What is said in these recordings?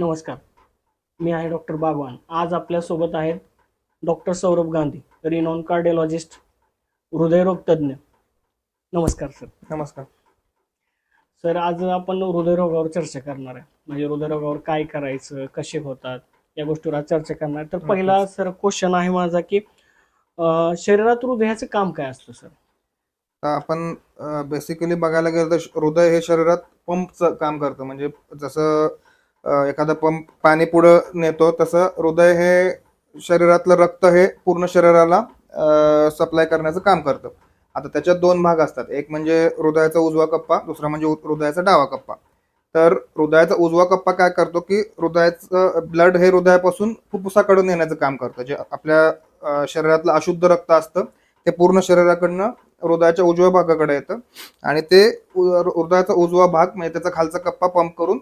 नमस्कार. मी आहे डॉक्टर बागवान. आज आपल्यासोबत आहेत doctor Saurabh Gandhi renowned cardiologist हृदयरोग तज्ज्ञ नमस्कार सर. नमस्कार. सर आज आपण हृदयरोगावर चर्चा करणार आहे. म्हणजे हृदयरोगावर काय करायचं कसे होतात या गोष्टीवर आज चर्चा करणार. तर पहिला सर क्वेश्चन आहे माझा की शरीरात हृदयाचं काम काय असतं सर? आपण बेसिकली बघायला गेलं तर हृदय हे शरीरात पंपचं काम करतं. म्हणजे जसं एखादा पंप पाणी पुढं नेतो तसं हृदय हे शरीरातलं रक्त हे पूर्ण शरीराला सप्लाय करण्याचं काम करतं. आता त्याच्यात दोन भाग असतात. एक म्हणजे हृदयाचा उजवा कप्पा दुसरा म्हणजे उ- हृदयाचा डावा कप्पा. तर हृदयाचा उजवा कप्पा काय करतो की हृदयाचं ब्लड हे हृदयापासून फुफ्फुसाकडून येण्याचं काम करतं. जे आपल्या शरीरातलं अशुद्ध रक्त असतं ते पूर्ण शरीराकडनं हृदयाच्या उजव्या भागाकडे येतं. आणि ते हृदयाचा उजवा भाग म्हणजे त्याचा खालचा कप्पा पंप करून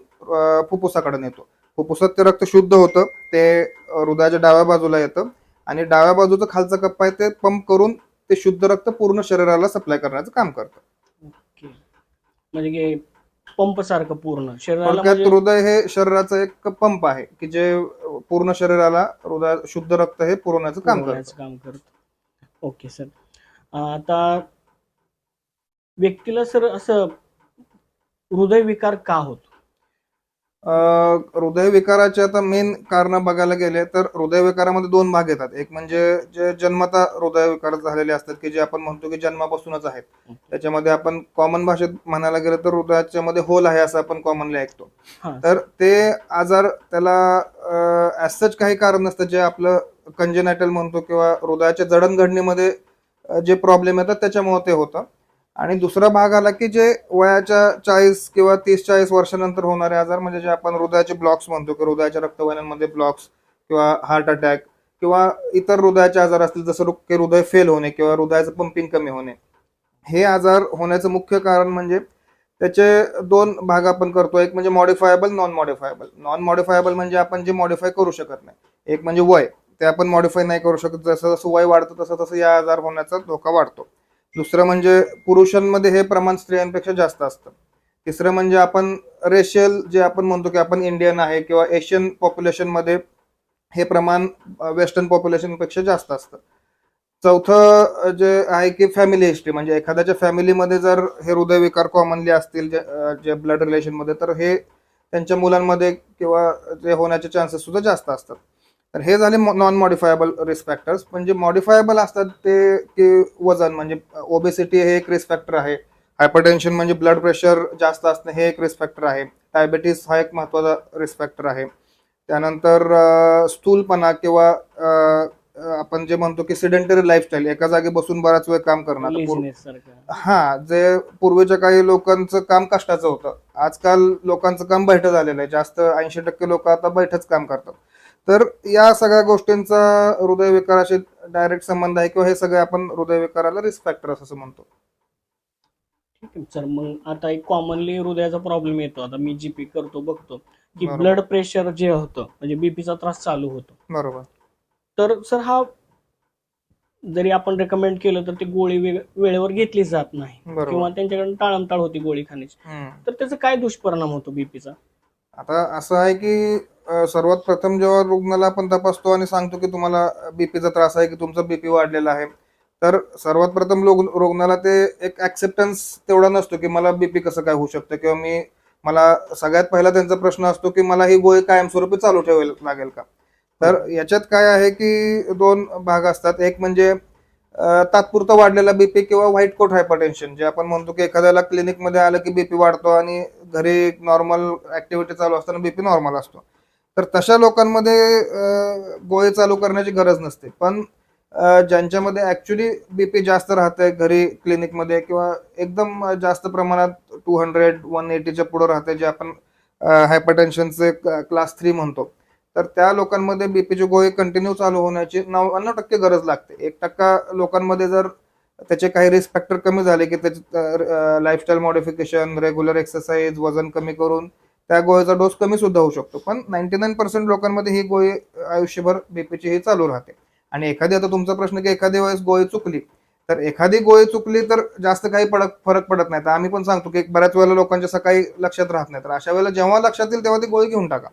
फुफ्फुसाकडे नेतो. फुफ्फुसात ते रक्त शुद्ध होतं ते हृदयाच्या डाव्या बाजूला येतं. आणि डाव्या बाजूचा खालचा कप्पा आहे ते पंप करून ते शुद्ध रक्त पूर्ण शरीराला सप्लाय करण्याचं काम करतं. ओके. म्हणजे की पंप सारखं पूर्ण. शरीराला म्हणजे हृदय हे शरीराचा एक पंप आहे की जे पूर्ण शरीराला हृदय शुद्ध रक्त हे पुरवण्याचं काम करतं. काम करत. Okay sir. आता व्यक्तीला सर असं हृदयविकार का होतो? हृदयविकाराचे आता मेन कारण बघायला गेले तर हृदयविकारामध्ये दोन भाग येतात. एक म्हणजे जे जन्मता हृदयविकार झालेले असतात की जे आपण म्हणतो की जन्मापासूनच आहेत. त्याच्यामध्ये आपण कॉमन भाषेत म्हणायला गेलं तर हृदयाच्या मध्ये होल आहे असं आपण कॉमनली ऐकतो. तर ते आजार त्याला सच काही कारण नसतं जे आपलं कंजेनायटल म्हणतो किंवा हृदयाच्या जडणघडणीमध्ये जे प्रॉब्लेम येतात त्याच्यामुळे ते होतं. आणि दुसरा भाग आला की जे वयाच्या चाळीस किंवा तीस चाळीस वर्षानंतर होणारे आजार म्हणजे जे आपण हृदयाचे ब्लॉक्स म्हणतो की हृदयाच्या रक्तवाहिन्यांमध्ये ब्लॉक्स किंवा हार्ट अटॅक किंवा इतर हृदयाचे आजार असतील जसं की हृदय फेल होणे किंवा हृदयाचं पंपिंग कमी होणे. हे आजार होण्याचं मुख्य कारण म्हणजे त्याचे दोन भाग आपण करतो. एक म्हणजे मॉडिफायबल नॉन मॉडिफायबल नॉन मॉडिफायबल म्हणजे आपण जे मॉडिफाय करू शकत नाही. एक म्हणजे वय. ते आपण मॉडिफाय नाही करू शकत. जसं जसं वय वाढतं तसं तसं या आजार होण्याचा धोका वाढतो. दुसरं म्हणजे पुरुषांमध्ये हे प्रमाण स्त्रियांपेक्षा जास्त असतं. तिसरं म्हणजे आपण रेशियल जे आपण म्हणतो की आपण इंडियन आहे किंवा एशियन पॉप्युलेशनमध्ये हे प्रमाण वेस्टर्न पॉप्युलेशनपेक्षा जास्त असतं. चौथं जे आहे की फॅमिली हिस्ट्री म्हणजे एखाद्याच्या फॅमिलीमध्ये जर हे हृदयविकार कॉमनली असतील जे जे ब्लड रिलेशनमध्ये तर हे त्यांच्या मुलांमध्ये किंवा जे होण्याचे चान्सेस सुद्धा जास्त असतात. तर हे झाले नॉन मॉडिफायबल रिस्क फॅक्टर्स म्हणजे मॉडिफायबल असतात ते की वजन म्हणजे ओबेसिटी हे एक रिस्क फॅक्टर आहे. हायपरटेन्शन म्हणजे ब्लड प्रेशर जास्त असणं हे एक रिस्क फॅक्टर आहे. डायबेटीस हा एक महत्त्वाचा रिस्क फॅक्टर आहे. त्यानंतर स्थूलपणा किंवा आपण जे म्हणतो की सिडेंटरी लाईफस्टाईल एका जागी बसून बराच वेळ काम करणं आता पूर्व- लेझिनेस सारखं. हा जे पूर्वीच्या काही लोकांचं काम कष्टाचं होतं. आजकाल लोकांचं काम बैठ झालेलं आहे. जास्त ऐंशी टक्के लोक आता बैठच काम करतात. तर या सगळ्या गोष्टींचा हृदयविकाराशी डायरेक्ट संबंध आहे किंवा हे सगळे आपण हृदयविकाराला रिस्क फॅक्टर असं म्हणतो. ठीक आहे सर मग आता एक कॉमनली हृदयाचा प्रॉब्लेम येतो. आता मी जीपी करतो बघतो की बरोबर. ब्लड प्रेशर जे होतं म्हणजे बीपीचा त्रास चालू होतो. बरोबर. तर सर हा जरी आपण रेकमेंड केलं तर ती गोळी वेळेवर घेतली जात नाही. बरोबर. किंवा त्यांच्याकडून टाळमटाळ होती गोळी खाण्याची. हम्म. तर त्याचा काय दुष्परिणाम होतो बीपीचा आता असं आहे की सर्वात प्रथम जेव्हा रुग्णाला आपण तपासतो आणि सांगतो की तुम्हाला बीपीचा त्रास आहे की तुमचा बीपी वाढलेला आहे तर सर्वात प्रथम लोक रुग्णाला ते एक ऍक्सेप्टन्स तेवढा नसतो की मला बीपी कसं काय होऊ शकतं किंवा मी मला सगळ्यात पहिला त्यांचा प्रश्न असतो की मला ही गोळी कायमस्वरूपी चालू ठेवायला लागेल का? तर याच्यात काय आहे की दोन भाग असतात. एक म्हणजे तात्पुरता वाढलेला बीपी किंवा व्हाईट कोट हायपरटेन्शन जे आपण म्हणतो की एखाद्याला क्लिनिकमध्ये आलं की बीपी वाढतो आणि घरी नॉर्मल ऍक्टिव्हिटी चालू असताना बीपी नॉर्मल असतो. तर तशा लोकांमध्ये गोळे चालू करण्याची गरज नसते. पण ज्यांच्यामध्ये ऍक्च्युली बीपी जास्त राहते घरी क्लिनिकमध्ये किंवा एकदम जास्त प्रमाणात टू हंड्रेड वन एटीच्या पुढे राहते जे आपण हायपरटेन्शनचे क्लास थ्री म्हणतो तर त्या लोकांमध्ये बीपीचे गोळे कंटिन्यू चालू होण्याची नव्याण्णव टक्के गरज लागते. एक टक्का लोकांमध्ये जर त्याचे काही रिस्क फॅक्टर कमी झाले की त्याचे लाईफस्टाईल मॉडिफिकेशन रेग्युलर एक्सरसाइज वजन कमी करून त्या गोळीचा डोस कमी सुद्धा होऊ शकतो. पण नाईन्टी नाईन पर्सेंट लोकांमध्ये ही गोळी आयुष्यभर बीपीची ही चालू राहते. आणि एखादी आता तुमचा प्रश्न की एखादी वेळेस गोळी चुकली तर एखादी गोळी चुकली तर जास्त काही पडत फरक पडत नाही. तर आम्ही पण सांगतो की बऱ्याच वेळेला लोकांच्या सकाळी लक्षात राहत नाही. तर अशा वेळेला जेव्हा लक्षात येईल तेव्हा ती गोळी घेऊन टाका.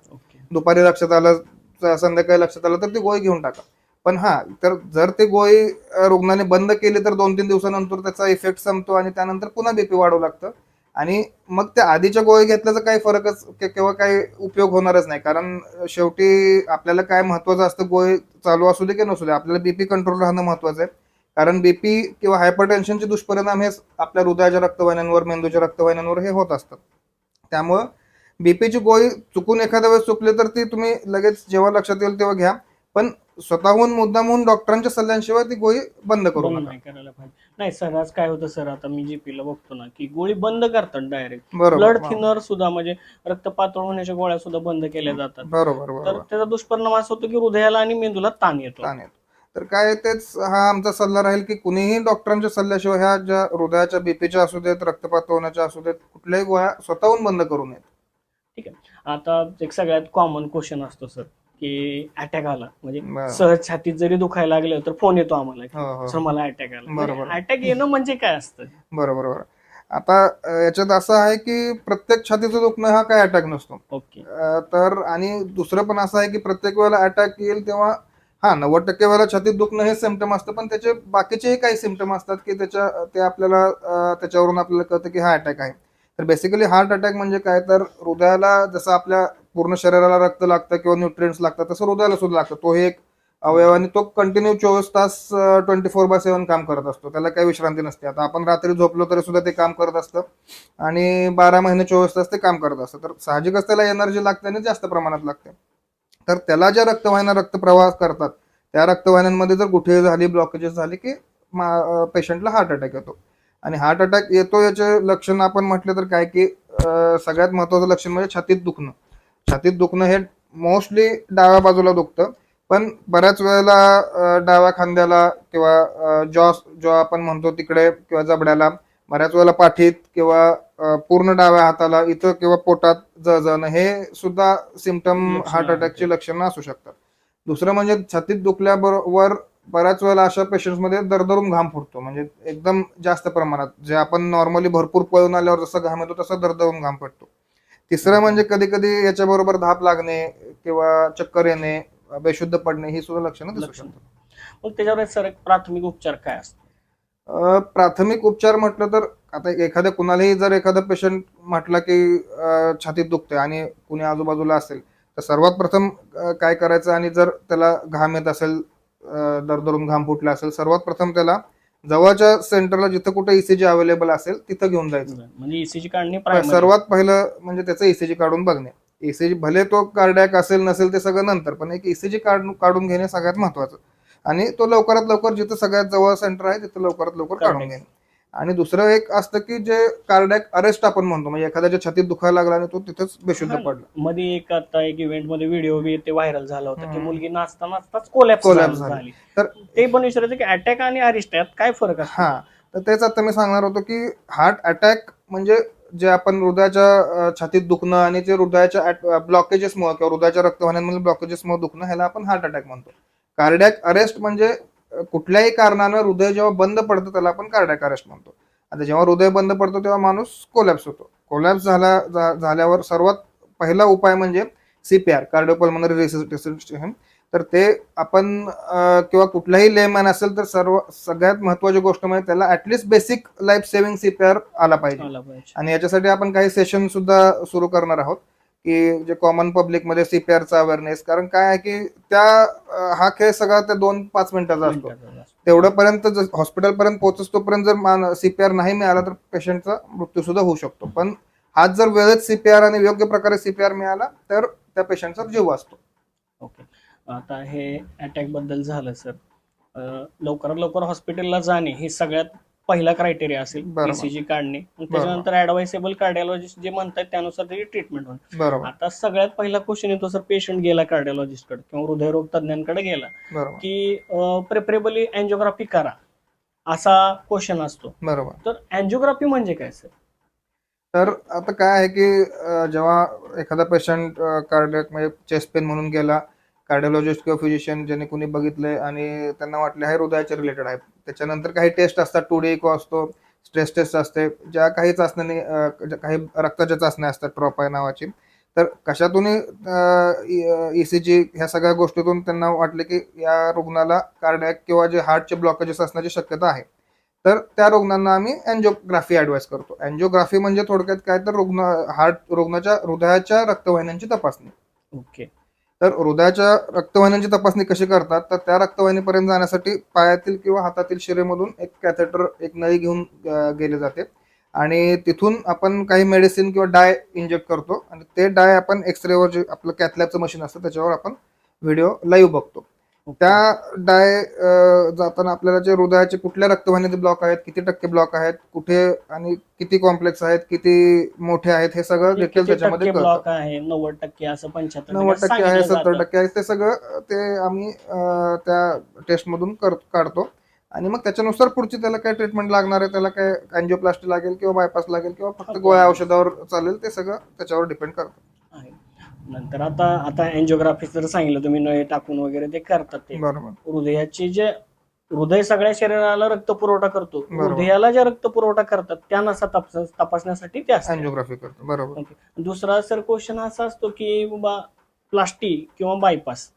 दुपारी लक्षात आलं संध्याकाळी लक्षात आलं तर ती गोळी घेऊन टाका. पण हा तर जर ती गोळी रुग्णाने बंद केली तर दोन तीन दिवसानंतर त्याचा इफेक्ट संपतो आणि त्यानंतर पुन्हा बीपी वाढू लागतं. आणि मग त्या आधीच्या गोळी घेतल्याचा काही फरकच किंवा काही उपयोग होणारच नाही. कारण शेवटी आपल्याला काय महत्वाचं असतं गोळी चालू असू दे की नसू दे आपल्याला बीपी कंट्रोल राहणं महत्वाचं आहे. कारण बीपी किंवा हायपरटेन्शनचे दुष्परिणाम हे आपल्या हृदयाच्या रक्तवाहिन्यांवर मेंदूच्या रक्तवाहिन्यांवर हे होत असतात त्यामुळं बीपीची गोळी चुकून एखाद्या वेळेस चुकली तर ती तुम्ही लगेच जेव्हा लक्षात येईल तेव्हा घ्या. पण स्वतःहून मुद्दामहून डॉक्टरांच्या सल्ल्याशिवाय ती गोळी बंद करू नका. नाही सर आज काय होतं सर आता मी जीपीला बघतो ना की गोळी बंद करतात डायरेक्ट बरोबर ब्लड थिनर सुद्धा म्हणजे रक्त पातळ होण्याच्या गोळ्या सुद्धा बंद केल्या जातात. बरोबर तर बरोबर. त्याचा दुष्परिणाम असा होतो की हृदयाला आणि मेंदूला ताण येतो. ताण येतो. तर काय तेच हा आमचा सल्ला राहील की कुणीही डॉक्टरांच्या सल्ल्याशिवाय ह्या ज्या हृदयाच्या बीपीच्या असू देत रक्तपात होण्याच्या असू देत कुठल्याही गोळ्या स्वतःहून बंद करू नयेत. ठीक आहे. आता एक सगळ्यात कॉमन क्वेश्चन असतो सर. की अटॅक आला. म्हणजे बरं. सहज छातीत जरी दुखायला लागलं तर फोन येतो आम्हाला. की, हो हो. सर मला अटॅक आला. बरोबर. अटॅक येणं म्हणजे काय असतं? बरोबर बरोबर. आता अं, याच्यात असं आहे की प्रत्येक छातीचं दुखणं हा काय अटॅक नसतो. ओके. अं, तर आणि दुसरं पण असं आहे की प्रत्येक वेळेला अटॅक येईल तेव्हा हा नव्वद टक्के वेळेला छातीत दुखणं हे सिमटम असतं पण त्याचे बाकीचेही काही सिमटम असतात की त्याच्या ते आपल्याला अं, त्याच्यावरून आपल्याला कळतं की हा अटॅक आहे. तर बेसिकली हार्ट अटॅक म्हणजे काय? तर हृदयाला जसं आपल्या पूर्ण शरीराला रक्त लागतं किंवा न्यूट्रिएंट्स लागतात तसं हृदयाला सुद्धा लागतं. तो हे एक अवयव आणि तो कंटिन्यू चोवीस तास ट्वेंटी फोर बाय सेवन काम करत असतो. त्याला काही विश्रांती नसते. आता आपण रात्री झोपलो तरी सुद्धा ते काम करत असतं. आणि बारा महिने चोवीस तास ते काम करत असतं. तर साहजिकच त्याला एनर्जी लागते आणि जास्त प्रमाणात लागते. तर त्याला ज्या रक्तवाहिन्या रक्तप्रवाह करतात त्या रक्तवाहिन्यांमध्ये जर गुठळी झाली ब्लॉकेजेस झाली की पेशंटला हार्ट अटॅक येतो. आणि हार्ट अटॅक येतो याचे लक्षण आपण म्हटलं तर काय की सगळ्यात महत्वाचं लक्षण म्हणजे छातीत दुखणं. छातीत दुखणं हे मोस्टली डाव्या बाजूला दुखतं. पण बऱ्याच वेळेला डाव्या खांद्याला किंवा जॉ जो आपण म्हणतो तिकडे किंवा जबड्याला बऱ्याच वेळेला पाठीत किंवा पूर्ण डाव्या हाताला इथं किंवा पोटात जळजळणं हे सुद्धा सिमटम हार्ट. अटॅकची लक्षणं असू शकतात. दुसरं म्हणजे छातीत दुखल्याबरोबर बऱ्याच वेळेला अशा पेशंट्समध्ये दरदरून घाम फुटतो. म्हणजे एकदम जास्त प्रमाणात. जे आपण नॉर्मली भरपूर पळून आल्यावर जसं घाम येतो तसं दरदरून घाम पडतो तिसरं म्हणजे कधी कधी याच्याबरोबर धाप लागणे किंवा चक्कर येणे बेशुद्ध पडणे ही सुद्धा लक्षणं दिसू. शकतात मग त्याच्यावर सर एक प्राथमिक उपचार काय असतो अ, प्राथमिक उपचार म्हटलं तर आता एखाद्या कुणालाही जर एखादा पेशंट म्हटलं की अ, छातीत दुखते आणि कुणी आजूबाजूला असेल तर सर्वात प्रथम अ, काय करायचं आणि जर त्याला घाम येत असेल अ, दरदरून घाम फुटला असेल सर्वात प्रथम त्याला जवळच्या सेंटरला जिथं कुठे ईसीजी अवेलेबल असेल तिथं घेऊन जायचं म्हणजे ईसीजी काढणे primary. सर्वात पहिलं म्हणजे त्याचं ईसीजी काढून बघणे ईसीजी भले तो कार्डियाक असेल नसेल ते सगळं नंतर पण एक ईसीजी काढून काढून घेणे सगळ्यात महत्वाचं आणि तो लवकरात लवकर जिथं सगळ्यात जवळ सेंटर आहे तिथं लवकरात लवकर काढून. घेणे आणि दुसरं एक असतं की जे कार्डियाक अरेस्ट आपण म्हणतो म्हणजे एखाद्याच्या छातीत दुखायला लागला आणि तो तिथंच बेशुद्ध. पडला मध्ये एक आता एक इव्हेंटमध्ये व्हिडिओ बी ते व्हायरल झाला होता की. मुलगी नाचता नाचताच कोलॅप्स झाली. तर ते पण विचारायचं की अटॅक आणि अरिस्ट यात काय फरक असतो हा तर तेच आता मी सांगणार होतो की हार्ट अटॅक म्हणजे जे आपण हृदयाच्या छातीत दुखणं आणि जे हृदयाच्या ब्लॉकेजेसमुळे किंवा हृदयाच्या रक्तवाहिन्यांमध्ये ब्लॉकेजेसमुळे दुखणं ह्याला आपण हार्ट अटॅक म्हणतो कार्डियाक अरेस्ट म्हणजे कुठल्याही कारणानं हृदय जेव्हा बंद पडतं त्याला आपण कार्डियाक अरेस्ट म्हणतो. आता जेव्हा हृदय बंद पडतो तेव्हा माणूस कोलॅप्स होतो. कोलॅप्स झाला झाल्यावर सर्वात पहिला उपाय म्हणजे सीपीआर कार्डिओपल्मनरी रेसिस्टेशन तर ते आपण किंवा कुठलाही लेमॅन असेल तर सर्व सगळ्यात महत्वाची गोष्ट म्हणजे त्याला at least basic life saving CPR आला पाहिजे. आणि याच्यासाठी आपण काही सेशन सुद्धा सुरू करणार आहोत. की जे कॉमन पब्लिकमध्ये सीपीआरचा अवेअरनेस कारण काय आहे की त्या हा खेळ सगळा त्या दोन पाच मिनिटाचा असतो. तेवढ्यापर्यंत हॉस्पिटलपर्यंत पोहोचस तोपर्यंत जर सीपीआर नाही मिळाला तर पेशंटचा मृत्यू सुद्धा होऊ शकतो. पण हाच जर वेळेत सीपीआर आणि योग्य प्रकारे सीपीआर मिळाला तर त्या पेशंटचा जीव वाचतो. ओके. आता हे अटॅकबद्दल झालं सर लवकरात लवकर हॉस्पिटलला जाणे हे सगळ्यात पहिला क्रायटेरिया असेल बरोबर. ईसीजी काढणे. मग त्याच्यानंतर ऍडवाइसेबल कार्डिओलॉजिस्ट जे म्हणतात त्यानुसार त्याची ट्रीटमेंट होईल बरोबर. आता सगळ्यात पहिला क्वेश्चन येतो सर पेशंट गेला कार्डिओलॉजिस्टकडे किंवा हृदयरोग तज्ञांकडे गेला बरोबर. की प्रेफरेबली अँजिओग्राफी करा असा क्वेश्चन असतो. बरोबर. तर अँजिओग्राफी म्हणजे काय सर? तर आता काय आहे की अं, जेव्हा एखादा पेशंट कार्डियक म्हणजे चेस्ट पेन म्हणून गेला कार्डिओलॉजिस्ट किंवा फिजिशियन ज्याने कुणी बघितलंय आणि त्यांना वाटले हे हृदयाच्या रिलेटेड आहे. त्याच्यानंतर काही टेस्ट असतात टू डी इको असतो स्ट्रेस टेस्ट असते ज्या काही चाचण्यांनी काही रक्ताच्या चाचण्या असतात ट्रॉपाय नावाची. तर कशातूनही ईसीजी ह्या सगळ्या गोष्टीतून त्यांना वाटले की या रुग्णाला कार्डॅक किंवा जे हार्टचे ब्लॉकेजेस असण्याची शक्यता आहे. तर त्या रुग्णांना आम्ही अँजिओग्राफी ॲडवाईस करतो. अँजिओग्राफी म्हणजे थोडक्यात काय? तर रुग्ण हार्ट रुग्णाच्या हृदयाच्या रक्तवाहिन्यांची तपासणी. ओके तर हृदयाच्या रक्तवाहिन्यांची तपासणी कशी करतात? तर त्या रक्तवाहिनीपर्यंत जाण्यासाठी पायातील किंवा हातातील शिरेमधून एक कॅथेटर एक नळी घेऊन गेले जाते. आणि तिथून आपण काही मेडिसिन किंवा डाय इंजेक्ट करतो. आणि ते डाय आपण एक्सरेवर जे आपलं कॅथलॅबचं मशीन असतं त्याच्यावर आपण व्हिडिओ लाईव्ह बघतो. त्या डाय जाताना आपल्याला जे हृदयाचे कुठल्या रक्तवाहिनीचे ब्लॉक आहेत किती टक्के ब्लॉक आहेत कुठे आणि किती कॉम्प्लेक्स आहेत किती मोठे आहेत हे सगळं डिटेल त्याच्यामध्ये ब्लॉक आहे नव्वद टक्के असं पंच्याहत्तर नव्वद टक्के आहे सत्तर. टक्के आहे ते सगळं ते आम्ही त्या टेस्टमधून काढतो आणि मग त्याच्यानुसार पुढची त्याला काय ट्रीटमेंट लागणार आहे त्याला काय अँजिओप्लास्टी लागेल किंवा बायपास लागेल किंवा फक्त. गोळ्या औषधावर चालेल ते सगळं त्याच्यावर डिपेंड करतं. नंतर आता आता अँजिओग्राफी जर सांगितलं तुम्ही नळे टाकून वगैरे ते करतात ते. बरोबर. हृदयाची जे हृदय सगळ्या शरीराला रक्त पुरवठा करतो. बरोबर. हृदयाला ज्या रक्त पुरवठा करतात त्या नसा तपास- तपासण्यासाठी ते असतात अँजिओग्राफी करतो. बरोबर. ओके. दुसरा सर क्वेश्चन असा असतो की बाबा प्लास्टिक किंवा बायपास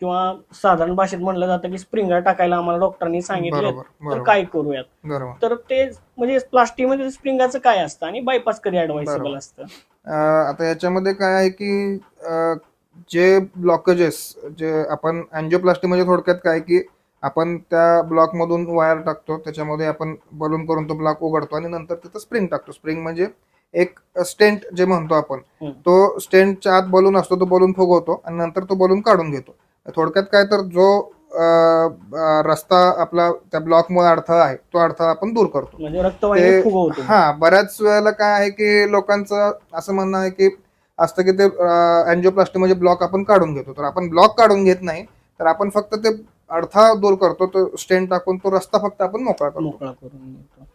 किंवा साधारण भाषेत म्हणलं जातं की स्प्रिंगर टाकायला आम्हाला डॉक्टरांनी सांगितलं. बरोबर तर बरोबर. काय करूयात? बरोबर. तर ते म्हणजे प्लास्टिकमध्ये स्प्रिंगाचं काय असतं आणि बायपास कधी ऍडवाइसेबल बरोबर. असतं? आता याच्यामध्ये काय आहे की जे ब्लॉकेजेस जे आपण अँजिओप्लास्टी म्हणजे थोडक्यात काय की आपण त्या ब्लॉक मधून वायर टाकतो त्याच्यामध्ये आपण बलून करून तो ब्लॉक उघडतो आणि नंतर तिथं स्प्रिंग टाकतो स्प्रिंग म्हणजे एक स्टेंट जे म्हणतो आपण. तो स्टेंटच्या आत बलून असतो तो बलून फुगवतो आणि नंतर तो बलून काढून घेतो थोडक्यात काय तर जो रस्ता आपला त्या ब्लॉकमुळे अडथळा आहे तो अडथळा आपण दूर करतो. म्हणजे रक्तवाहिनी ते- फुगवतो. हा बऱ्याच वेळेला काय आहे की लोकांचं असं म्हणणं आहे की असतं की ते अँजिओप्लास्टी म्हणजे ब्लॉक आपण काढून घेतो. तर आपण ब्लॉक काढून घेत नाही तर आपण फक्त ते अडथळा दूर करतो तो स्टेन टाकून तो रस्ता फक्त आपण मोकळा करतो. मोकळा करून घेतो.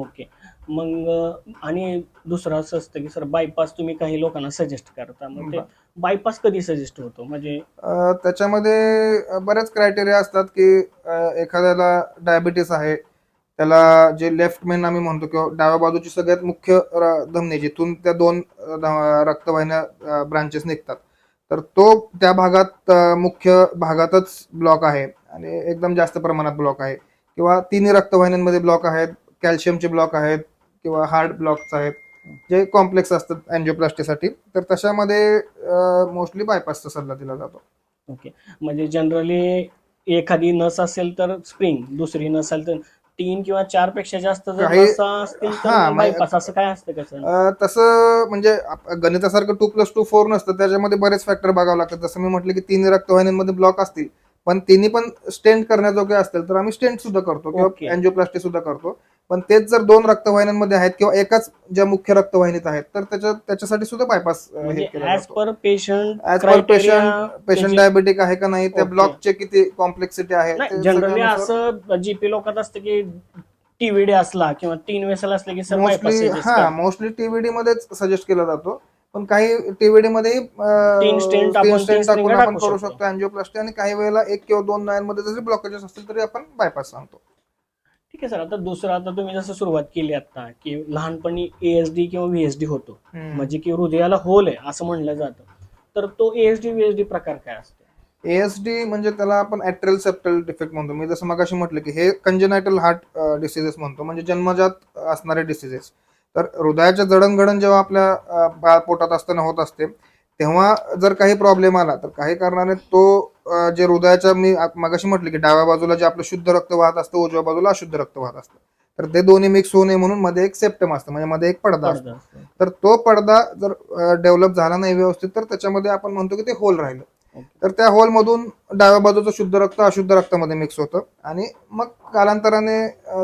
ओके. मग आणि दुसरं असं असतं की सर बायपास तुम्ही काही लोकांना सजेस्ट करता मग ते. बायपास कधी सजेस्ट होतो? म्हणजे अं, त्याच्यामध्ये बरेच क्रायटेरिया असतात की अं, एखाद्याला डायबिटीस आहे त्याला जे लेफ्ट मेन आम्ही म्हणतो किंवा डाव्या बाजूची सगळ्यात मुख्य र- धमनी जिथून त्या दोन अं, ध- रक्तवाहिन्या ब्रांचेस निघतात. तर तो त्या भागात अं, मुख्य भागातच ब्लॉक आहे आणि एकदम जास्त प्रमाणात ब्लॉक आहे. किंवा तिन्ही रक्तवाहिन्यांमध्ये ब्लॉक आहेत कॅल्शियमचे ब्लॉक आहेत किंवा हार्ट ब्लॉक्स आहेत जे कॉम्प्लेक्स असतात अँजिओप्लास्टीसाठी तर तशामध्ये मोस्टली बायपासचा सल्ला दिला जातो. ओके. म्हणजे जनरली एखादी नस असेल तर स्प्रिंग दुसरी नस असेल तर तीन किंवा चारपेक्षा जास्त म्हणजे- बायपास असं काय असतं कसं तसं म्हणजे गणितासारखं टू प्लस टू फोर नसतं त्याच्यामध्ये बरेच फॅक्टर बघावं लागतात जसं मी म्हटलं की तिन्ही रक्तवाहिन्यांमध्ये ब्लॉक असतील पण तिन्ही पण स्टेंट करण्याजोगे असतील तर आम्ही स्टेंट सुद्धा करतो. किंवा अँजिओप्लास्टी सुद्धा करतो. पण तेच जर दोन रक्तवाहिन्यांमध्ये आहेत किंवा एकाच ज्या मुख्य रक्तवाहिनीत आहेत तर त्याच्या त्याच्यासाठी सुद्धा बायपास हे केला as per patient patient patient diabetic आहे का नाही त्या. ब्लॉकचे किती कॉम्प्लेक्सिटी आहे जनरली असं जीपी लोकात असतं की टीव्हीडी असला किंवा तीन वेसल असले की सर मोस्टली हा मोस्टली टीव्हीडी मध्येच सजेस्ट केला जातो पण काही टीव्हीडी मध्ये टाकून आपण करू शकतो. शकतो अँजिओप्लास्टी आणि काही वेळेला एक किंवा दोन नळ्यांमध्ये जरी ब्लॉकेजेस असतील तरी आपण बायपास सांगतो ठीक आहे सर आता दुसरं आता तुम्ही जसं सुरुवात केली आता की लहानपणी एएसडी किंवा व्हीएसडी होतो. म्हणजे की हृदयाला होल आहे असं म्हणलं जातं. तर तो एएसडी व्हीएसडी प्रकार काय असतो? एएसडी म्हणजे त्याला आपण ऍट्रल सेप्टल डिफेक्ट म्हणतो. मी जसं मगाशी म्हटलं की हे कंजेनायटल हार्ट डिसिजेस म्हणतो. म्हणजे जन्मजात असणारे डिसिजेस तर हृदयाच्या जडणघडण जेव्हा आपल्या पोटात असताना होत असते तेव्हा जर काही प्रॉब्लेम आला तर काही कारणाने तो जे हृदयाच्या मी मगाशी म्हटलं की डाव्या बाजूला जे आपलं शुद्ध रक्त वाहत असतं उजव्या बाजूला अशुद्ध रक्त वाहत असतं. तर ते दोन्ही मिक्स होऊ नये म्हणून मध्ये एक सेप्टम असतं म्हणजे मध्ये एक पडदा असतो. तर तो पडदा जर डेव्हलप झाला नाही व्यवस्थित तर त्याच्यामध्ये आपण म्हणतो की ते होल राहिलं. तर त्या होल मधून डाव्या बाजूचं शुद्ध रक्त अशुद्ध रक्तामध्ये मिक्स होतं. आणि मग कालांतराने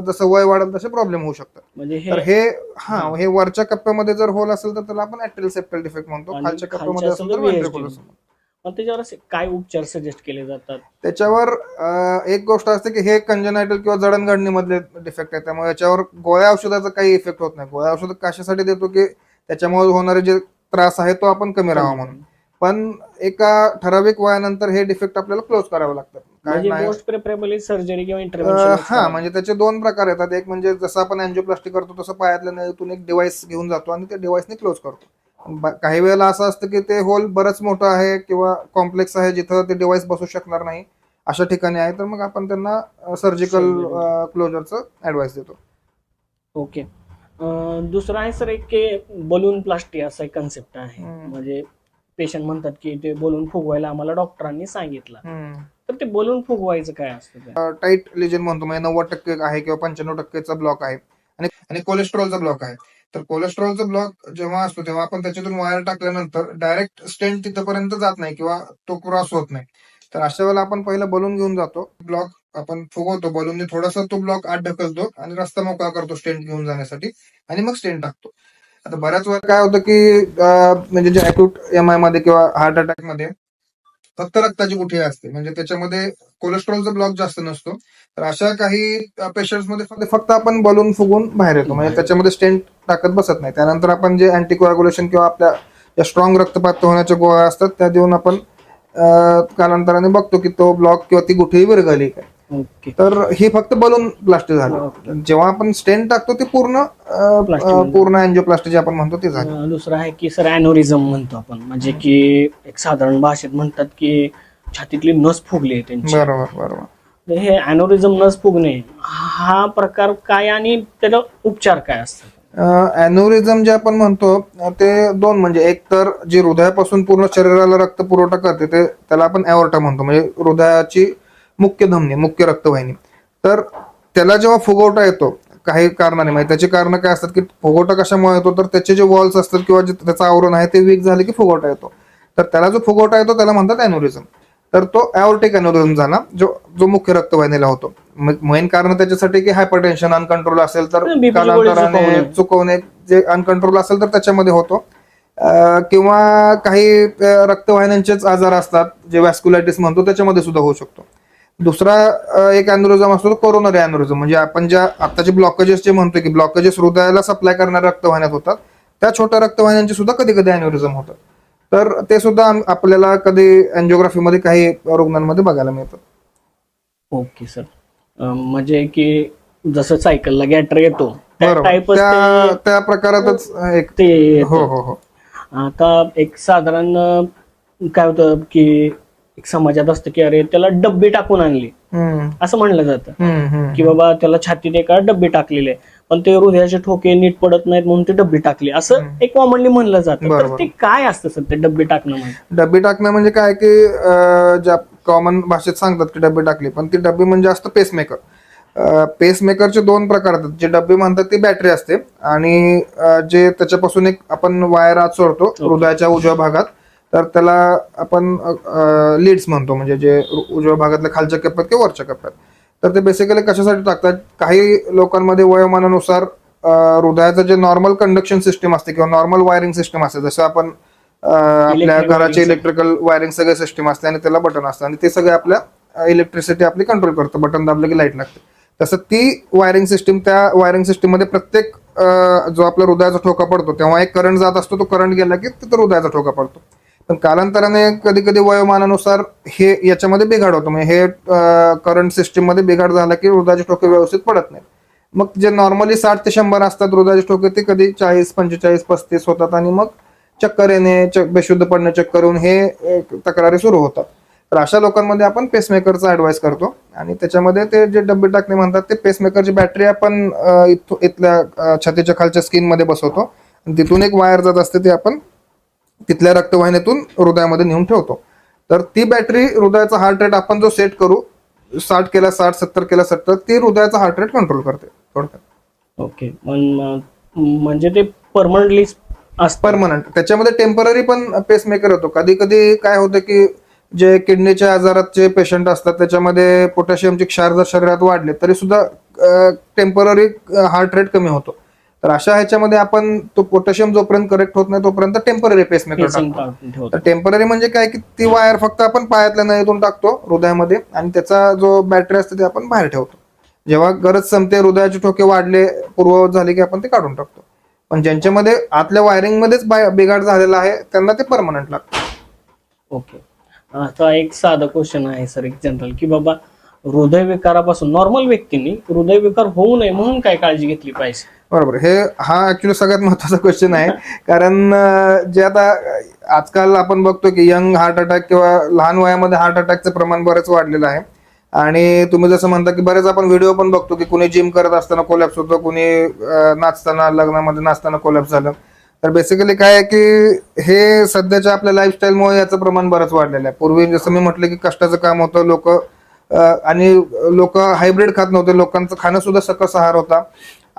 जसं वय वाढेल तसे प्रॉब्लेम होऊ शकतात. म्हणजे तर हे हे हा. वरच्या कप्प्यामध्ये जर होल असेल तर त्याला आपण ऍट्रिल सेप्टल डिफेक्ट म्हणतो. खालच्या कप्प्यामध्ये असेल असेल तर मग त्याच्यावर काय उपचार सजेस्ट केले जातात? त्याच्यावर अं, एक गोष्ट असते की हे कंजनायटल किंवा जडणघडणीमधले डिफेक्ट आहे. त्यामुळे याच्यावर गोळ्या औषधाचा काही इफेक्ट होत नाही. गोळ्या औषध कशासाठी देतो की त्याच्यामुळे होणारे जे त्रास आहे तो आपण कमी राहावा म्हणून. पण एका ठराविक वयानंतर हे डिफेक्ट आपल्याला क्लोज करावे लागतात काय म्हणजे नाही मोस्ट प्रेफरेबल सर्जरी किंवा अं, इंटरव्हेन्शन हा म्हणजे त्याचे दोन प्रकार येतात. एक म्हणजे जसं आपण अँजिओप्लास्टी करतो तसं पायातल्या नळीतून एक डिव्हाइस घेऊन जातो आणि त्या डिव्हाइसने क्लोज करतो. काही वेळेला असं असतं की ते होल बरंच मोठं आहे किंवा कॉम्प्लेक्स आहे जिथं ते डिव्हाइस बसू शकणार नाही अशा ठिकाणी आहे. तर मग आपण त्यांना सर्जिकल. क्लोजरचं ऍडवाइस देतो. ओके. दुसरं आहे सर एक की बलून प्लास्टी असा एक कन्सेप्ट आहे. म्हणजे पेशंट म्हणतात की ते बलून फुगवायला आम्हाला डॉक्टरांनी सांगितलं. तर ते बलून फुगवायचं काय असतं? टाईट लिजन म्हणतो. म्हणजे नव्वद टक्के आहे किंवा पंच्याण्णव टक्केचा ब्लॉक आहे. आणि आणि कोलेस्ट्रॉलचा ब्लॉक आहे. तर कोलेस्ट्रॉलचा ब्लॉक जेव्हा असतो तेव्हा आपण त्याच्यातून वायर टाकल्यानंतर डायरेक्ट स्टेंट तिथपर्यंत जात नाही किंवा तो क्रॉस होत नाही. तर अशा वेळेला आपण पहिला बलून घेऊन जातो. ब्लॉक आपण फुगवतो. बलूनने थोडासा तो ब्लॉक आत ढकलतो आणि रस्ता मोकळा करतो स्टेंट घेऊन जाण्यासाठी आणि मग स्टेंट टाकतो. आता बऱ्याच वेळा काय होतं की म्हणजे जे अॅक्यूट एम आयमध्ये किंवा हार्ट अटॅकमध्ये फक्त रक्ताची गुठी असते. म्हणजे त्याच्यामध्ये कोलेस्ट्रॉलचा ब्लॉक जास्त नसतो. तर अशा काही पेशंटमध्ये फक्त- आपण बलून फुगून बाहेर येतो. म्हणजे त्याच्यामध्ये स्टेंट टाकत बसत नाही. त्यानंतर आपण जे अँटीकोअग्युलेशन किंवा आपल्या ज्या स्ट्रॉंग रक्तपात होण्याच्या गोळ्या असतात त्या देऊन आपण कालांतराने बघतो की तो ब्लॉक किंवा ती गुठी विरघळली काय. ओके. तर हे फक्त बलून प्लास्टिक झालं. जेव्हा आपण स्टेंट टाकतो ते पूर्ण अं, पूर्ण अँजिओप्लास्टी जे आपण म्हणतो ते झालं. दुसरं आहे की सर अॅनोरिझम म्हणतो आपण. म्हणजे की एक साधारण भाषेत म्हणतात की छातीतली नस फुगली आहे त्यांची. बरोबर बरोबर. हे अॅनोरिझम नस फुगणे हा प्रकार काय आणि त्याला उपचार काय असतात? अॅन्युरिझम जे आपण म्हणतो ते दोन म्हणजे एक तर जी हृदयापासून पूर्ण शरीराला रक्त पुरवठा करते ते त्याला आपण ॲओर्टा म्हणतो. म्हणजे हृदयाची मुख्य धमनी मुख्य रक्तवाहिनी. तर त्याला जेव्हा फुगवटा येतो काही कारणाने म्हणजे त्याची कारण काय असतात की फुगवटा कशामुळे येतो तर त्याचे जे वॉल्स असतात किंवा जे त्याचं आवरण आहे ते वीक झाले की फुगवटा येतो. तर त्याला जो फुगवटा येतो त्याला म्हणतात अॅन्युरिझम तर तो ॲओर्टिक अॅन्युरिझम झाला जो जो मुख्य रक्तवाहिनीला होतो. मेन कारण त्याच्यासाठी की हायपरटेन्शन अनकंट्रोल असेल तर कालांतराने चुकवणे. जे अनकंट्रोल असेल तर त्याच्यामध्ये होतो. किंवा काही रक्तवाहिन्यांचेच आजार असतात जे वॅस्क्युलायटिस म्हणतो त्याच्यामध्ये सुद्धा होऊ शकतो. दुसरा एक अॅन्युरिझम असतो तो कोरोनरी अॅन्युरिझम म्हणजे आपण ज्या आताचे ब्लॉकेजेस जे म्हणतो की ब्लॉकेजेस हृदयाला सप्लाय करणाऱ्या रक्तवाहिन्यात होतात त्या छोट्या रक्तवाहिन्यांचे सुद्धा कधी कधी अॅन्युरिझम होतात. तर ते सुद्धा आपल्याला कधी अँजिओग्राफीमध्ये काही रुग्णांमध्ये बघायला मिळतं. Okay sir. म्हणजे की जसं सायकलला गॅटर येतो त्या प्रकारातच एक ते. हो हो हो. आता एक साधारण काय होतं की एक समाजात असतं की अरे त्याला डब्बे टाकून आणले. असं म्हणलं जातं. की बाबा त्याला छातीत एका डब्बे टाकलेले पण ते हृदयाचे ठोके नीट पडत नाहीत म्हणून ते डब्बे टाकले. असं. एक कॉमनली म्हणलं जातं. तर. ते काय असतं सर ते डब्बे टाकणं म्हणजे? डबे टाकणं म्हणजे काय की ज्या कॉमन भाषेत सांगतात की डबे टाकले पण ती डबे म्हणजे असतं पेसमेकर पेसमेकरचे दोन प्रकार असतात जे डबे म्हणतात ती बॅटरी असते. आणि जे त्याच्यापासून एक आपण वायर आत सोडतो हृदयाच्या उजव्या भागात. तर त्याला आपण लीड्स म्हणतो म्हणजे जे उजव्या भागातल्या खालच्या कप्प्यात किंवा वरच्या कप्प्यात. तर ते बेसिकली कशासाठी टाकतात? काही लोकांमध्ये वयोमानानुसार हृदयाचं जे नॉर्मल कंडक्शन सिस्टम असते किंवा नॉर्मल वायरिंग सिस्टम असते जसं आपण आपल्या घराचे इलेक्ट्रिकल वायरिंग सगळे सिस्टम असते आणि त्याला बटन असतं आणि ते सगळे आपल्या इलेक्ट्रिसिटी आपली कंट्रोल करतं. बटन दाबलं की लाइट लागते. तसं ती वायरिंग सिस्टीम त्या वायरिंग सिस्टीममध्ये प्रत्येक जो आपला हृदयाचा ठोका पडतो तेव्हा एक करंट जात असतो तो करंट गेला की तिथं हृदयाचा ठोका पडतो. पण कालांतराने कधी कधी वयोमानानुसार हे याच्यामध्ये बिघाड होतो. म्हणजे हे करंट सिस्टीममध्ये बिघाड झाला की हृदयाचे ठोके व्यवस्थित पडत नाहीत. मग जे नॉर्मली साठ ते शंभर असतात हृदयाचे ठोके ते कधी चाळीस पंचेचाळीस पस्तीस होतात आणि मग चक्कर येणे च- बेशुद्ध पडणे चक्कर येऊन हे तक्रारी सुरू होतात. तर अशा लोकांमध्ये आपण पेसमेकरचा ऍडवाइस करतो आणि त्याच्यामध्ये ते जे डब्बे टाकणे म्हणतात ते पेसमेकरची बॅटरी आपण अं, इथल्या छातीच्या खालच्या स्किनमध्ये बसवतो. तिथून एक वायर जात असते ते आपण तिथल्या रक्तवाहिनीतून हृदयामध्ये नेऊन ठेवतो. तर ती बॅटरी हृदयाचा हार्ट रेट आपण जो सेट करू साठ केला साठ सत्तर केला सत्तर ती हृदयाचा हार्ट रेट कंट्रोल करते थोडक्यात. ओके. म्हणजे ते परमनंटली परमनंट त्याच्यामध्ये टेंपररी पण पेसमेकर होतो कधी कधी काय होतं की जे किडनीच्या आजाराचे पेशंट असतात त्याच्यामध्ये पोटॅशियमचे क्षार जर शरीरात वाढले तरी सुद्धा टेंपररी हार्ट रेट कमी होतो. तर अशा ह्याच्यामध्ये आपण तो पोटॅशियम जोपर्यंत करेक्ट होत नाही तोपर्यंत टेंपररी पेसमेकर तर टेंपररी म्हणजे काय की ती वायर फक्त आपण पायातल्या नळीतून टाकतो हृदयामध्ये आणि त्याचा जो बॅटरी असते ते आपण बाहेर ठेवतो. जेव्हा गरज संपते हृदयाचे ठोके वाढले पूर्ववत झाले की आपण ते काढून टाकतो. पण ज्यांच्यामध्ये आतल्या वायरिंग मध्येच बाय- बिघाड झालेला आहे त्यांना ते परमनंट लागतं. ओके. आता एक साधा क्वेश्चन आहे सर एक जनरल की बाबा हृदयविकारापासून नॉर्मल व्यक्तींनी हृदयविकार होऊ नये म्हणून काय काळजी घेतली पाहिजे? बरोबर. हे हा ऍक्च्युली सगळ्यात महत्त्वाचा क्वेश्चन आहे. कारण जे आता आजकाल आपण बघतो की यंग हार्ट अटॅक किंवा लहान वयामध्ये हार्ट अटॅकचं प्रमाण बरंच वाढलेलं आहे. आणि तुम्ही जसं म्हणता की बरेच आपण व्हिडिओ पण बघतो की कुणी जिम करत असताना कोलॅप्स होतो कुणी नाचताना लग्नामध्ये नाचताना कोलॅप्स झालं. तर बेसिकली काय आहे की हे सध्याच्या आपल्या लाईफस्टाईलमुळे याचं प्रमाण बरंच वाढलेलं आहे. पूर्वी जसं मी म्हटलं की कष्टाचं काम होतं लोक आणि लोक हायब्रिड खात नव्हते. लोकांचं खाणं सुद्धा सकस आहार होता.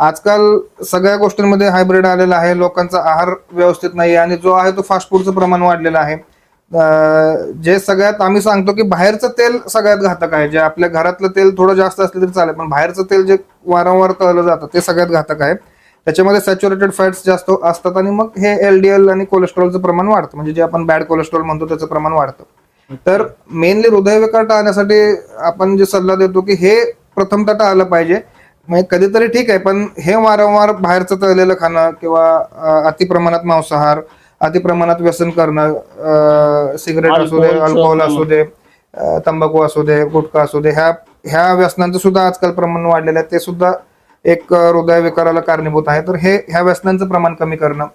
आजकाल सगळ्या गोष्टींमध्ये हायब्रिड आलेला आहे. लोकांचा आहार व्यवस्थित नाही आणि जो आहे तो फास्ट फूडचं प्रमाण वाढलेलं आहे. जे सगळ्यात आम्ही सांगतो की बाहेरचं तेल सगळ्यात घातक आहे. जे आपल्या घरातलं तेल थोडं जास्त असलं तरी चालेल पण बाहेरचं तेल जे वारंवार तळलं जातं ते सगळ्यात घातक आहे. त्याच्यामध्ये सॅच्युरेटेड फॅट्स जास्त असतात आणि मग हे एलडीएल आणि कोलेस्ट्रॉलचं प्रमाण वाढतं. म्हणजे जे आपण बॅड कोलेस्ट्रॉल म्हणतो त्याचं प्रमाण वाढतं. तर मेनली हृदयविकार टाळण्यासाठी आपण जे सल्ला देतो की हे प्रथमतः टाळलं पाहिजे. म्हणजे कधीतरी ठीक आहे पण हे वारंवार बाहेरचं तळलेलं खाणं किंवा अं, अति प्रमाणात मांसाहार अति प्रमाणात व्यसन करणं सिगरेट असू दे अल्कोहोल असू दे तंबाखू असू दे गुटखा असू दे ह्या ह्या व्यसनांचं सुद्धा आजकाल प्रमाण वाढलेलं आहे ते सुद्धा एक अं, हृदयविकाराला कारणीभूत आहे. तर हे ह्या व्यसनांचं प्रमाण कमी करणं.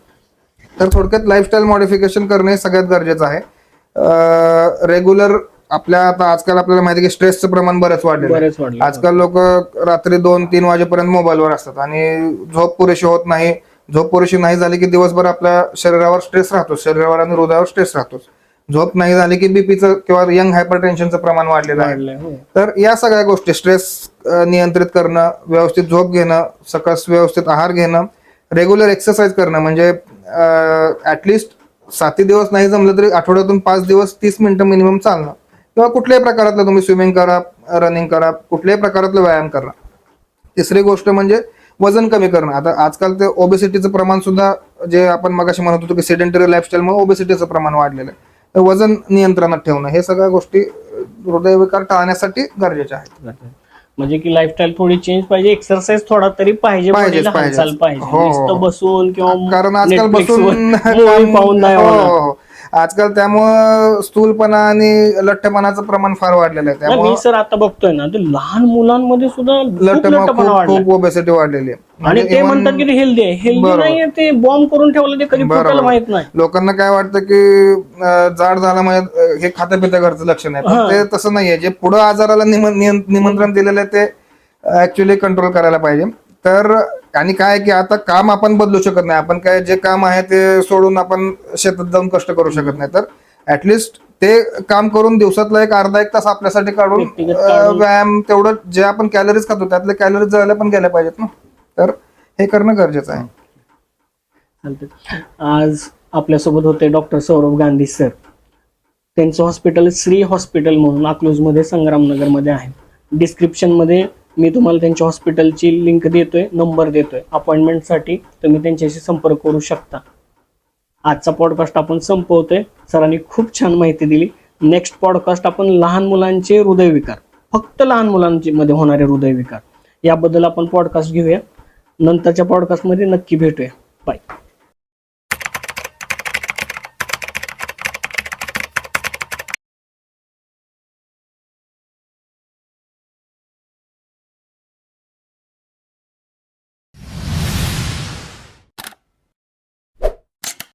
तर थोडक्यात लाईफस्टाईल मॉडिफिकेशन करणे हे सगळ्यात गरजेचं आहे. रेग्युलर आपल्या आता आजकाल आपल्याला माहिती आहे की स्ट्रेसचं प्रमाण बरंच वाढलेलं आहे. बरेच वाढले आजकाल लोक रात्री दोन तीन वाजेपर्यंत मोबाईलवर असतात आणि झोप पुरेशी होत नाही. झोप पुरेशी नाही झाली की दिवसभर आपल्या शरीरावर स्ट्रेस राहतो शरीरावर आणि हृदयावर स्ट्रेस राहतो झोप नाही झाली की बीपीचं किंवा यंग हायपर टेन्शनचं प्रमाण वाढलेलं आहे. वाढलंय, हो. तर या सगळ्या गोष्टी स्ट्रेस नियंत्रित करणं व्यवस्थित झोप घेणं सकस व्यवस्थित आहार घेणं रेग्युलर एक्सरसाइज करणं म्हणजे ऍटलिस्ट साती दिवस नाही जमलं तरी आठवड्यातून पाच दिवस तीस मिनिटं मिनिमम चालणं. किंवा कुठल्याही प्रकारातलं तुम्ही स्विमिंग करा रनिंग करा कुठल्याही प्रकारातलं व्यायाम करा तिसरी गोष्ट म्हणजे वजन कमी करणं आता आजकाल ते ओबेसिटीचं प्रमाण सुद्धा जे आपण मगाशी म्हणत होतो की सेडेंटरी लाईफस्टाईलमुळे ओबेसिटीचं प्रमाण वाढलेलं आहे तर वजन नियंत्रणात ठेवणं हे सगळ्या गोष्टी हृदयविकार टाळण्यासाठी गरजेच्या आहेत म्हणजे की लाईफस्टाईल थोडी चेंज पाहिजे एक्सरसाइज थोडा तरी पाहिजे पाहिजे हो. बसून किंवा कारण आजकाल बसून पाहून. हो, हो. आजकाल त्यामुळं स्थूलपणा आणि लठ्ठपणाचं प्रमाण फार वाढलेलं आहे नाही, त्यामुळे मी सर आता बघतोय ना ते लहान मुलांमध्ये सुद्धा खूप लठ्ठपणा लठ्ठपणा खूप वाढलाय. खूप ओबेसिटी वाढलेली आहे आणि म्हणजे ते even म्हणतात की ते हेल्दी आहे हेल्दी बरोबर. नाहीये ते बॉम्ब करून ठेवलं ते कधी. फुटायला माहीत नाही लोकांना काय वाटतं की अं, जाड झाला म्हणजे अं, हे खात्या पित्या घरचं लक्षण आहे पण हा. ते तसं नाहीये जे पुढं आजाराला निम- नियं- निमंत्रण दिलेलं आहे ते ऍक्च्युली कंट्रोल करायला पाहिजे तर आणि काय आहे की आता काम आपण बदलू शकत नाही. आपण काय जे काम आहे ते सोडून आपण शेतात जाऊन कष्ट करू शकत नाही. तर ऍटलिस्ट ते काम करून दिवसातला एक अर्धा एक तास आपल्यासाठी काढून. व्यायाम तेवढं जे आपण कॅलरीज खातो त्यातले कॅलरीज जळायला पण गेल्या पाहिजेत ना. तर हे करणं गरजेचं आहे. आज आपल्यासोबत होते डॉक्टर सौरभ गांधी सर. त्यांचं हॉस्पिटल श्री हॉस्पिटल म्हणून अकलूजमध्ये संग्रामनगरमध्ये आहे. डिस्क्रिप्शनमध्ये मी तुम्हाला त्यांच्या हॉस्पिटलची लिंक देतोय नंबर देतोय. अपॉइंटमेंटसाठी तुम्ही त्यांच्याशी संपर्क करू शकता. आजचा पॉडकास्ट आपण संपवतोय. सरांनी खूप छान माहिती दिली. नेक्स्ट पॉडकास्ट आपण लहान मुलांचे हृदयविकार फक्त लहान मुलांचे मध्ये होणारे हृदयविकार. याबद्दल आपण पॉडकास्ट घेऊया. नंतरच्या पॉडकास्टमध्ये नक्की भेटूया. बाय